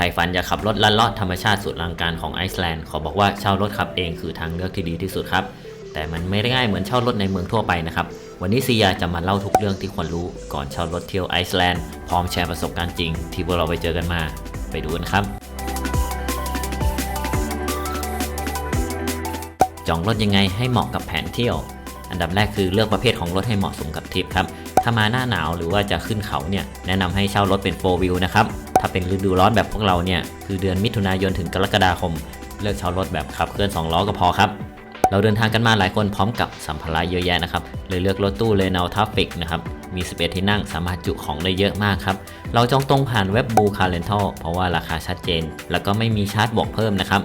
ครฝันอยากขับรถลัดเลาะธรรมชาติสุดลังการของไอซ์แลนด์ ขอบอกว่าเช่ารถขับเองคือทางเลือกที่ดีที่สุดครับ แต่มันไม่ได้ง่ายเหมือนเช่ารถในเมืองทั่วไปนะครับ วันนี้ซียาจะมาเล่าทุกเรื่องที่ควรรู้ก่อนเช่ารถเที่ยวไอซ์แลนด์พร้อมแชร์ประสบการณ์จริง ที่พวกเราไปเจอกันมา ไปดูกันครับ จองรถยังไงให้เหมาะกับแผนเที่ยว อันดับแรกคือเลือกประเภทของรถให้เหมาะสมกับทริปครับ ถ้ามาหน้าหนาวหรือว่าจะขึ้นเขาเนี่ยแนะนำให้เช่ารถเป็น4 wheel นะครับ ถ้าเป็นฤดูร้อนแบบพวกเราเนี่ย คือเดือนมิถุนายนถึงกรกฎาคม เลือกเช่ารถแบบขับเคลื่อน2ล้อก็พอครับ เราเดินทางกันมาหลายคนพร้อมกับสัมภาระเยอะแยะนะครับ เลยเลือกรถตู้เลน l ทัฟฟิกนะครับ มี 11 ที่นั่งสามารถจุของได้เยอะมากครับ เราจองตรงผ่านเว็บบูคาร์เรนทัลเพราะว่าราคาชัดเจน แล้วก็ไม่มีชาร์จบวกเพิ่มนะครับ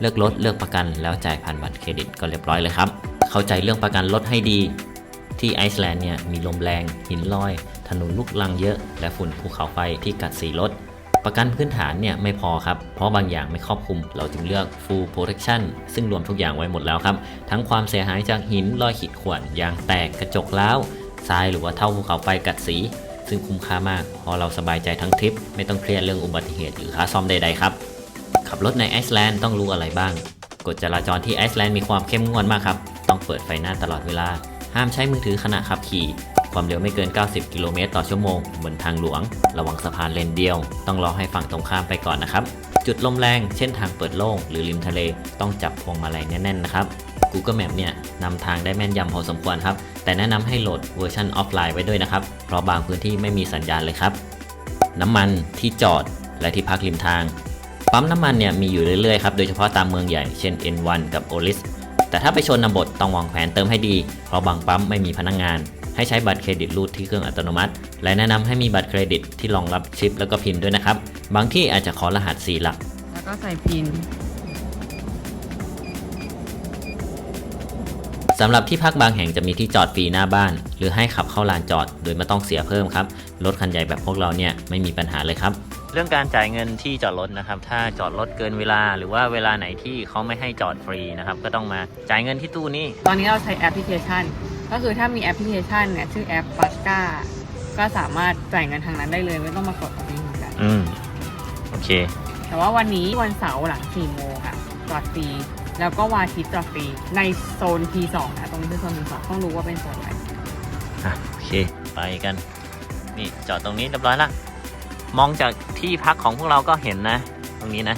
เลือกรถเลือกประกันแล้วจ่ายผ่านบัตรเครดิตก็เรียบร้อยเลยครับ เข้าใจเรื่องประกันรถให้ดีที่ไอซ์แลนด์เนี่ยมีลมแรง หินลอย ถนนลูกลังเยอะ และฝุ่นภูเขาไฟที่กัดสีรถ ประกันพื้นฐานเนี่ยไม่พอครับ เพราะบางอย่างไม่ครอบคลุม เราจึงเลือก full protection ซึ่งรวมทุกอย่างไว้หมดแล้วครับ ทั้งความเสียหายจากหินรอยขีดข่วนยางแตกกระจกร้าวทรายหรือว่าเท่าภูเขาไฟกัดสี ซึ่งคุ้มค่ามากพราะเราสบายใจทั้งทริป ไม่ต้องเครียดเรื่องอุบัติเหตุหรือค่าซ่อมใดๆครับขับรถในไอซ์แลนด์ต้องรู้อะไรบ้างกฎจราจรที่ไอซ์แลนด์มีความเข้มงวดมากครับ ต้องเปิดไฟหน้าตลอดเวลา ห้ามใช้มือถือขณะขับขี่ ความเร็วไม่เกิน 90 กิโลเมตรต่อชั่วโมงบนทางหลวง ระวังสะพานเลนเดียว ต้องรอให้ฝั่งตรงข้ามไปก่อนนะครับ จุดลมแรง เช่นทางเปิดโล่งหรือริมทะเล ต้องจับพวงมาลัยแน่นๆนะครับ Google Map เนี่ยนำทางได้แม่นยำพอสมควรครับ แต่แนะนำให้โหลดเวอร์ชันออฟไลน์ไว้ด้วยนะครับ เพราะบางพื้นที่ไม่มีสัญญาณเลยครับ น้ำมันที่จอดและที่พักริมทาง ปั๊มน้ำมันเนี่ยมีอยู่เรื่อยๆครับโดยเฉพาะตามเมืองใหญ่เช่น N1 กับ Olis แต่ถ้าไปชนนบทต้องวางแผนเติมให้ดี เพราะบางปั๊มไม่มีพนักงงาน ให้ใช้บัตรเครดิตรูดที่เครื่องอัตโนมัติ และแนะนำให้มีบัตรเครดิตที่รองรับชิปแล้วก็พินด้วยนะครับ บางที่อาจจะขอรหัส 4 หลัก แล้วก็ใส่พินสำหรับที่พักบางแห่งจะมีที่จอดฟรีหน้าบ้าน หรือให้ขับเข้าลานจอดโดยไม่ต้องเสียเพิ่มครับ รถคันใหญ่แบบพวกเราเนี่ยไม่มีปัญหาเลยครับ เรื่องการจ่ายเงินที่จอดรถนะครับ ถ้าจอดรถเกินเวลา หรือว่าเวลาไหนที่เขาไม่ให้จอดฟรีนะครับ ก็ต้องมาจ่ายเงินที่ตู้นี้ ตอนนี้เราใช้แอปพลิเคชัน ก็คือถ้ามีแอปพลิเคชันเนี่ยชื่อแอปปัสกาก็สามารถจ่ายเงินทางนั้นได้เลยไม่ต้องมากดตรงนี้เหมือนกัน อืม โอเค แต่ว่าวันนี้วันเสาร์หลัง4โมงค่ะจอดฟรีแล้วก็วันอาทิตย์จอดฟรีในโซน T2 นะตรงนี้คือโซน T2 ต้องรู้ว่าเป็นโซนอะไรอะโอเค ไปกัน นี่จอดตรงนี้เรียบร้อยละมองจากที่พักของพวกเราก็เห็นนะ ตรงนี้นะ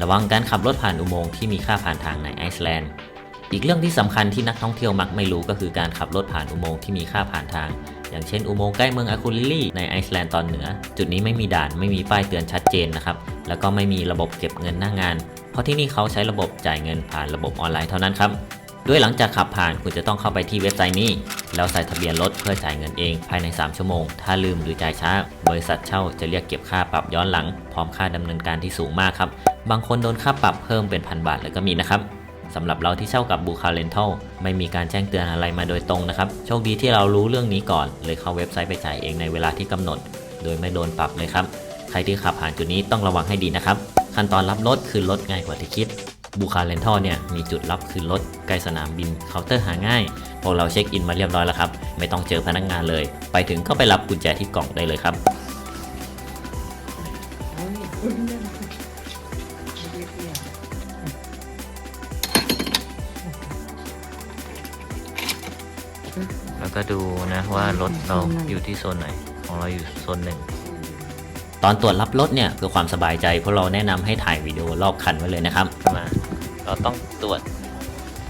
ระวังการขับรถผ่านอุโมงค์ที่มีค่าผ่านทางในไอซ์แลนด์ อีกเรื่องที่สำคัญที่นักท่องเที่ยวมักไม่รู้ก็คือการขับรถผ่านอุโมงค์ที่มีค่าผ่านทาง อย่างเช่นอุโมงค์ใกล้เมืองอาคูลิลี่ในไอซ์แลนด์ตอนเหนือ จุดนี้ไม่มีด่านไม่มีป้ายเตือนชัดเจนนะครับ แล้วก็ไม่มีระบบเก็บเงินหน้างาน เพราะที่นี่เขาใช้ระบบจ่ายเงินผ่านระบบออนไลน์เท่านั้นครับด้วยหลังจากขับผ่านคุณจะต้องเข้าไปที่เว็บไซต์นี้ แล้วใส่ทะเบียนรถเพื่อจ่ายเงินเองภายใน 3 ชั่วโมง ถ้าลืมหรือจ่ายช้า บริษัทเช่าจะเรียกเก็บค่าปรับย้อนหลัง พร้อมค่าดำเนินการที่สูงมากครับ บางคนโดนค่าปรับเพิ่มเป็นพันบาทเลยก็มีนะครับ สำหรับเราที่เช่ากับบูคาเรนทัลไม่มีการแจ้งเตือนอะไรมาโดยตรงนะครับ โชคดีที่เรารู้เรื่องนี้ก่อน เลยเข้าเว็บไซต์ไปจ่ายเองในเวลาที่กำหนด โดยไม่โดนปรับเลยครับ ใครที่ขับผ่านจุดนี้ต้องระวังให้ดีนะครับ ขั้นตอนรับรถคือรถง่ายกว่าที่คิดบูคาเรนทัลเนี่ยมีจุดรับคืนรถใกล้สนามบินเคาน์เตอร์หาง่าย พวกเราเช็คอินมาเรียบร้อยแล้วครับ ไม่ต้องเจอพนักงานเลย ไปถึงก็ไปรับกุญแจที่กล่องได้เลยครับ แล้วก็ดูนะว่ารถเราอยู่ที่โซนไหน ของเราอยู่โซนหนึ่งตอนตรวจรับรถเนี่ยเพื่อความสบายใจพวกเราแนะนำให้ถ่ายวิดีโอรอบคันไว้เลยนะครับมาเราต้องตรวจ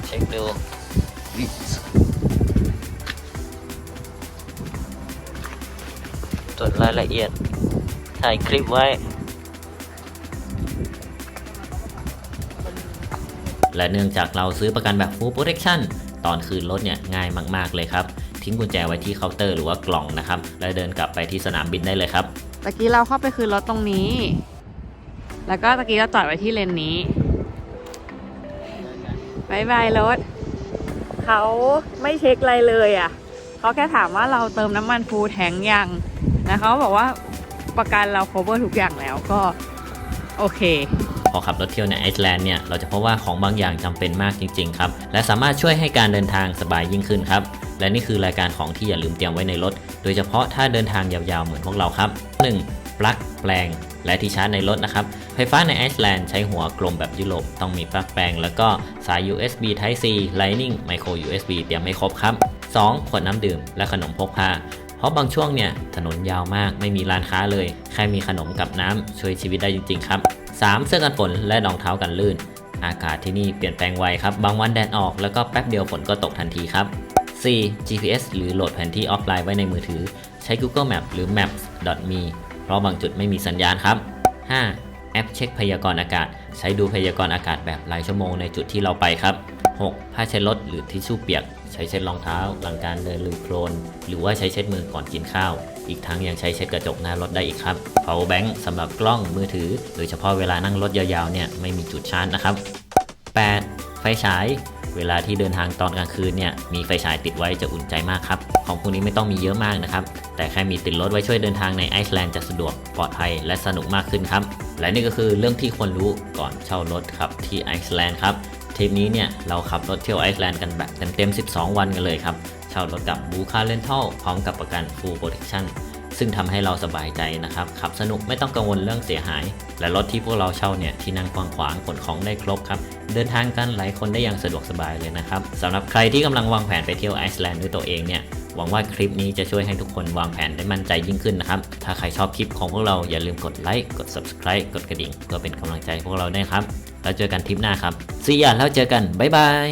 เช็คดูตรวจรายละเอียดถ่ายคลิปไว้ และเนื่องจากเราซื้อประกันแบบ full protection ตอนคืนรถเนี่ยง่ายมากๆเลยครับ ทิ้งกุญแจไว้ที่เคาน์เตอร์หรือว่ากล่องนะครับ แล้วเดินกลับไปที่สนามบินได้เลยครับ ตะกี้เราเข้าไปคืนรถตรงนี้ แล้วก็ตะกี้เราจอดไว้ที่เลนนี้บายบายรถ เขาไม่เช็คอะไรเลยอะ เขาแค่ถามว่าเราเติมน้ำมันฟูลแทงยังนะเขาบอกว่าประกันเรา cover ทุกอย่างแล้วก็ โอเค อขับรถเที่ยวในไอซ์แลนด์เนี่ยเราจะพบว่าของบางอย่างจำเป็นมากจริงๆครับและสามารถช่วยให้การเดินทางสบายยิ่งขึ้นครับและนี่คือรายการของที่อย่าลืมเตรียมไว้ในรถ โดยเฉพาะถ้าเดินทางยาวๆเหมือนพวกเราครับ 1. ปลั๊กแปลง และที่ชาร์จในรถนะครับ ไฟฟ้าในไอซ์แลนด์ใช้หัวกลมแบบยุโรปต้องมีปลั๊กแปลง แล้วก็สาย USB Type C Lightning Micro USB เตรียมให้ครบครับ 2. ขวดน้ำดื่มและขนมพกพา เพราะบางช่วงเนี่ยถนนยาวมากไม่มีร้านค้าเลย แค่มีขนมกับน้ำช่วยชีวิตได้จริง ๆ ครับ 3. เสื้อกันฝนและรองเท้ากันลื่น อากาศที่นี่เปลี่ยนแปลงไวครับ บางวันแดดออกแล้วก็แป๊บเดียวฝนก็ตกทันทีครับ 4. GPS หรือโหลดแผนที่ออฟไลน์ไว้ในมือถือ ใช้ Google Map หรือ Maps.me เพราะบางจุดไม่มีสัญญาณครับ 5. แอปเช็คพยากรณ์อากาศ ใช้ดูพยากรณ์อากาศแบบรายชั่วโมงในจุดที่เราไปครับ 6. ผ้าเช็ดรถหรือทิชชู่เปียก ใช้เช็ดรองเท้า หลังการเดินหรือโคลน หรือว่าใช้เช็ดมือก่อนกินข้าว อีกทั้งยังใช้เช็ดกระจกหน้ารถได้อีกครับ power bank สำหรับกล้องมือถือ โดยเฉพาะเวลานั่งรถยาวๆเนี่ยไม่มีจุดชาร์จนะครับ 8. ไฟฉายเวลาที่เดินทางตอนกลางคืนเนี่ยมีไฟฉายติดไว้จะอุ่นใจมากครับ ของพวกนี้ไม่ต้องมีเยอะมากนะครับ แต่แค่มีติดรถไว้ช่วยเดินทางในไอซ์แลนด์จะสะดวกปลอดภัยและสนุกมากขึ้นครับ และนี่ก็คือเรื่องที่ควรรู้ก่อนเช่ารถครับที่ไอซ์แลนด์ครับ ทริปนี้เนี่ยเราขับรถเที่ยวไอซ์แลนด์กันแบบเต็มๆ 12 วันกันเลยครับ เช่ารถกับบูคาเรนทัลพร้อมกับประกัน Full Protection ซึ่งทำให้เราสบายใจนะครับ ขับสนุกไม่ต้องกังวลเรื่องเสียหาย และรถที่พวกเราเช่าเนี่ยที่นั่งกว้างขวางขนของได้ครบครับ เดินทางกันหลายคนได้อย่างสะดวกสบายเลยนะครับสำหรับใครที่กำลังวางแผนไปเที่ยวไอซ์แลนด์ด้วยตัวเองเนี่ยหวังว่าคลิปนี้จะช่วยให้ทุกคนวางแผนได้มั่นใจยิ่งขึ้นนะครับ ถ้าใครชอบคลิปของพวกเราอย่าลืมกดไลค์กด subscribe กดกระดิ่งเพื่อเป็นกำลังใจพวกเราด้วยครับ แล้วเจอกันทริปหน้าครับ See ya แล้วเจอกันบ๊ายบาย